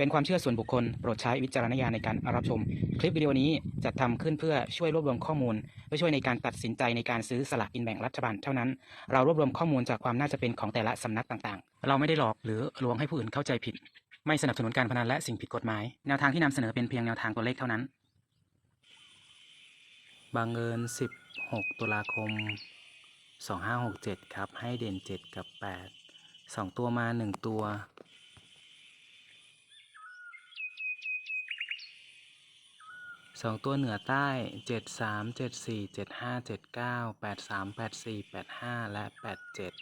เป็นความเชื่อส่วนบุคคล โปรดใช้วิจารณญาณในการรับชม คลิปวิดีโอนี้จัดทำขึ้นเพื่อช่วยรวบรวมข้อมูลเพื่อช่วยในการตัดสินใจในการซื้อสลากกินแบ่งรัฐบาลเท่านั้น เรารวบรวมข้อมูลจากความน่าจะเป็นของแต่ละสำนักต่างๆ เราไม่ได้หลอกหรือลวงให้ผู้อื่นเข้าใจผิด ไม่สนับสนุนการพนันและสิ่งผิดกฎหมาย แนวทางที่นำเสนอเป็นเพียงแนวทางตัวเลขเท่านั้นบางเอิญ16 ตุลาคม 2567 ครับ ให้เด่น 7 กับ 8 2 ตัวมา 1 ตัว สองตัวเหนือใต้เจ็ดสามเจ็ดสี่เจ็ดห้าเจ็ดเก้าแปดสามแปดสี่แปดห้าและแปดเจ็ด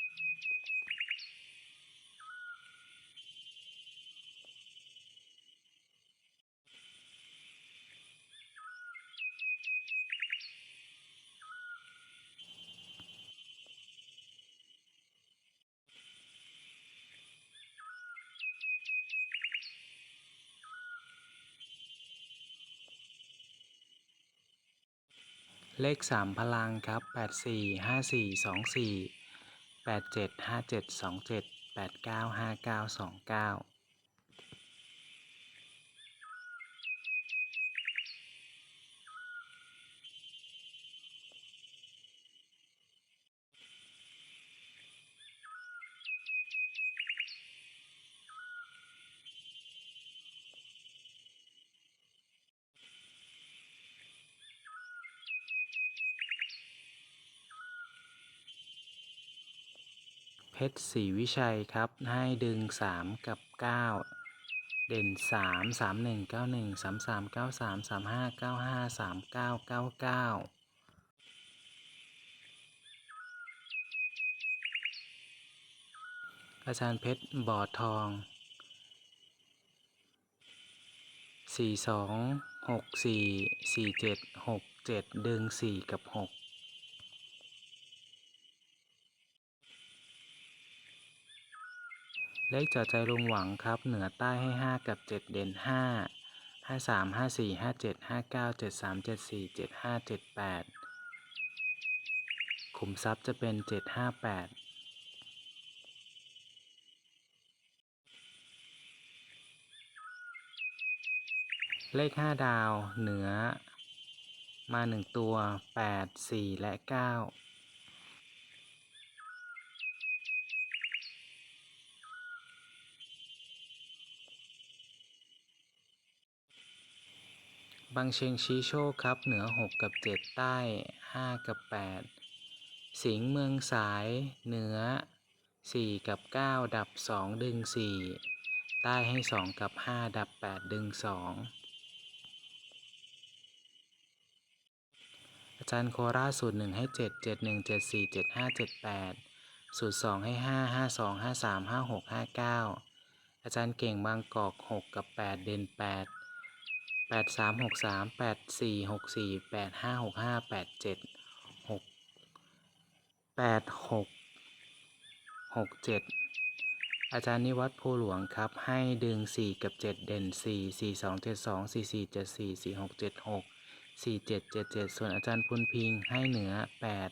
เลข 3 พลังครับ 845424 875727 895929 เพชรศรีวิชัยครับ ให้ดึง 3 กับ 9 เด่น 3 3 1 9 1 3 3 9 3 3 5 9 5 3 9 9 9 อาจารย์เพชรบอดทอง 4 2 6 4 4 7 6 7 ดึง 4 กับ 6 เลขจอดใจลุงหวังครับ เหนือใต้ให้ 5 กับ 7 เด่น 5 5 3 5 4 5 7 5 9 7 3 7 4 7 5 7 8 ขุมทรัพย์จะเป็น 7 5 8เลข 5 ดาวเหนือมา 1 ตัว 8 4 และ 9 บางเชงชี้โชคครับ เหนือ 6 กับ 7 ใต้ 5 กับ 8 สิงห์เมืองสาย เหนือ 4 กับ 9 ดับ 2 ดึง 4 ใต้ให้ 2 กับ 5 ดับ 8 ดึง 2 อาจารย์โคราสูตร 1 ให้ 7 7 1 7 4 7 5 7 8 สูตร 2 ให้ 5 5 2 5 3 5 6 5 9 อาจารย์เก่งบางกอก 6 กับ 8 เด่น 8 แปดสามหกสามแปดสี่หกสี่แปดห้าหกห้าแปดเจ็ดหกแปดหกหกเจ็ดอาจารย์นิวัฒน์ภูหลวงครับ ให้ดึงสี่กับเจ็ดเด่นสี่สี่สองเจ็ดสองสี่สี่เจ็ดสี่สี่หกเจ็ดหกสี่เจ็ดเจ็ดเจ็ดส่วนอาจารย์พุนพิงให้เหนือแปด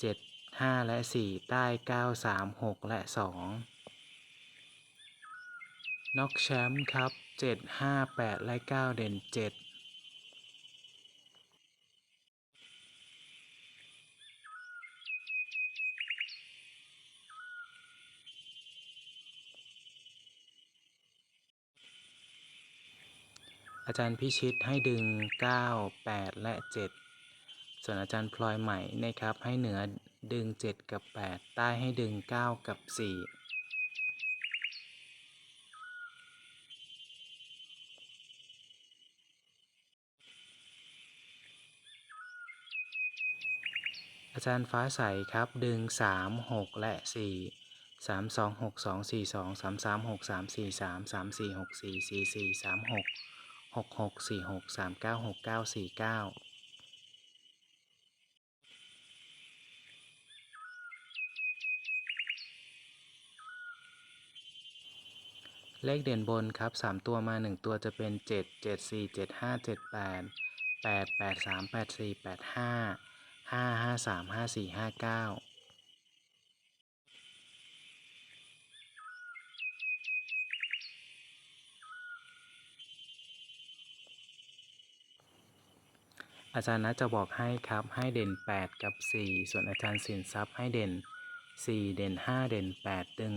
เจ็ดห้าและสี่ใต้เก้าสามหกและสอง น็อกแชมป์ครับเจ็ดห้าแปดและเก้าเด่นเจ็ดอาจารย์พิชิตให้ดึงเก้าแปดและเจ็ดส่วนอาจารย์พลอยใหม่นะครับให้เหนือดึงเจ็ดกับแปดใต้ให้ดึงเก้ากับสี่ อาจารย์ฟ้าใสครับ ดึง 3 6 และ 4 3 2 6 2 4 2 3 3 6 3 4 3 3 4 6 4 4 4 3 6 6 6 4 6 3 9 6 9 4 9เลขเด่นบนครับ 3 ตัวมา 1 ตัวจะเป็น 7 7 4 7 5 7 8 8 8 3 8 4 8 5 ห้าห้าสามห้าสี่ห้าเก้าอาจารย์นะจะบอกให้ครับให้เด่น 8 กับ 4 ส่วนอาจารย์สินทรัพย์ให้เด่น 4 เด่น 5 เด่น 8 ดึง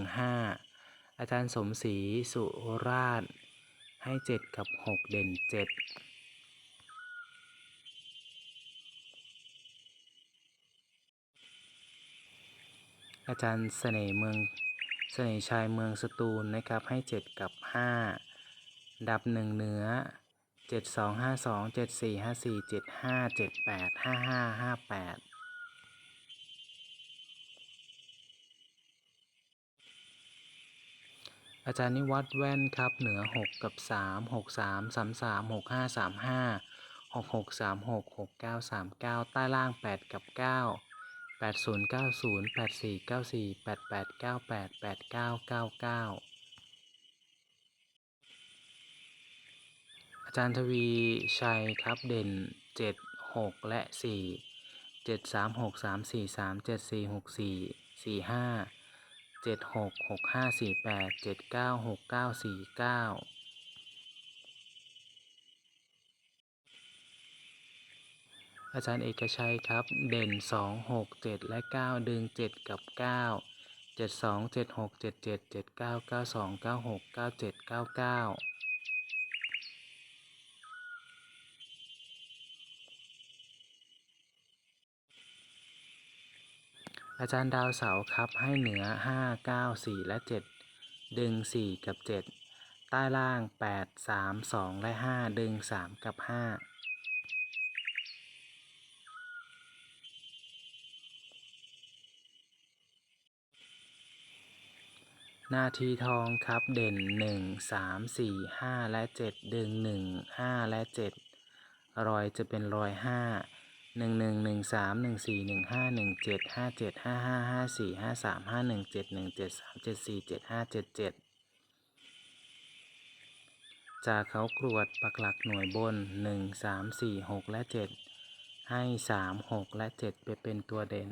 5 อาจารย์สมศรีสุราชให้ 7 กับ 6 เด่น 7 อาจารย์เสน่ห์เมืองเสน่ห์ชายเมืองสตูลนะครับให้ 7 กับ 5 ดับ 1 เหนือ 7 2 5 2 7 4 5 4 7 5 7 8 5 5 5 8 อาจารย์นิวัฒน์แว่นครับเหนือ 6 กับ 3 6 3 3 3 6 5 3 5 6 6 3 6 6 9 3 9 ใต้ล่าง 8 กับ 9 8 0 9 0 8 4 9 4 8 8 9 8 8 9 9 9 อาจารย์ทวีชัยครับเด่น 7 6 และ 4 7 3 6 3 4 3 7 4 6 4 4 5 7 6 6 5 4 8 7 9 6 9 4 9 อาจารย์เอกชัยครับ เด่น 2 6 7 และ 9 ดึง 7 กับ 9 7 2 7 6 7 7 7 9 9 2 9 6 9 7 9 9 อาจารย์ดาวเสาครับให้เหนือ 5 9 4 และ 7 ดึง 4 กับ 7 ใต้ล่าง 8 3 2 และ 5 ดึง 3 กับ 5 นาทีทองครับเด่น1 3 4 5และ7ดึง1 5และ7รอยจะเป็นรอย5 1 1 1 3 1 4 1 5 1 7 5 7 5 5 5 4 5 3 5 1 7 1 7 3 7 4 7 5 7 7จากเขากรวดปักหลักหน่วยบน1 3 4 6และ7ให้3 6และ7ไปเป็นตัวเด่น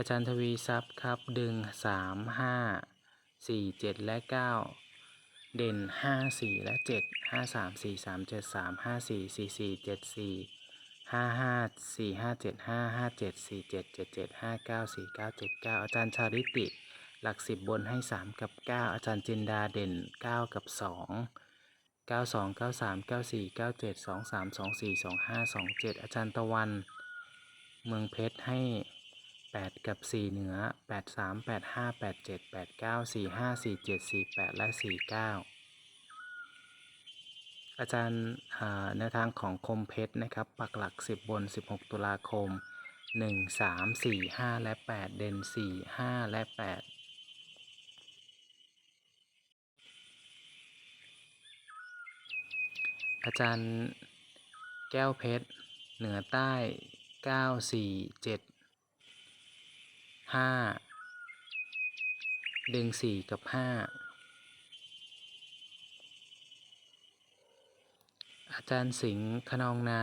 อาจารย์ทวีทรัพย์ครับ ดึง3 5 4 7และ9เด่น5 4และ7 5 3 4 3 7 3 5 4 4 4 7 4 5 5 4 5 7 5 5 7 4 7 7 7 5 9 4 9 7 9อาจารย์ชาริติ หลักสิบบนให้3กับ9อาจารย์จินดาเด่น9กับ2 9 2 9 3 9 4 9 7 2 3 2 4 2 5 2 7อาจารย์ตะวัน เมืองเพชรให้ 8 กับ 4 เหนือ 8 3 8 5 8 7 8 9 4 5 4 7 4 8 และ 4 9 อาจารย์อ่าแนวทางของคมเพชรนะครับ ปักหลัก 10 บน 16 ตุลาคม 1 3 4 5 และ 8 เด่น 4 5 และ 8อาจารย์แก้วเพชร เหนือใต้ 9 4 7 ห้าดึงสี่กับห้าอาจารย์สิงห์ขนองนา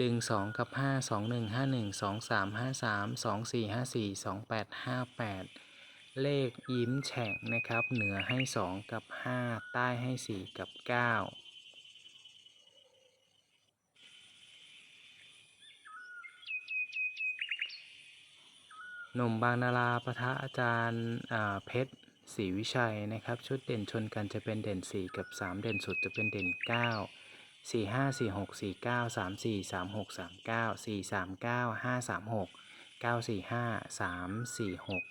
ดึงสองกับห้าสองหนึ่งห้าหนึ่งสองสามห้าสามสองสี่ห้าสี่สองแปดห้าแปดเลขยิ้มแฉ่งนะครับ เหนือให้สองกับห้าใต้ให้สี่กับเก้า หนุ่มบางนาราปะทะอาจารย์เพชรศรีวิชัยนะครับ ชุดเด่นชนกันจะเป็นเด่น 4 กับ 3 เด่นสุดจะเป็นเด่น 9 4 5 4 6 4 9 3 4 3 6 3 9 4 3 9 5 3 6 9 4 5 3 4 6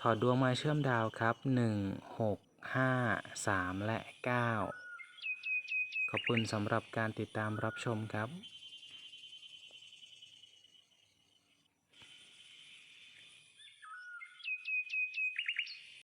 ถอดดวงมาเชื่อมดาวครับ 1 6 5 3 และ 9 ขอบคุณสำหรับการติดตามรับชมครับ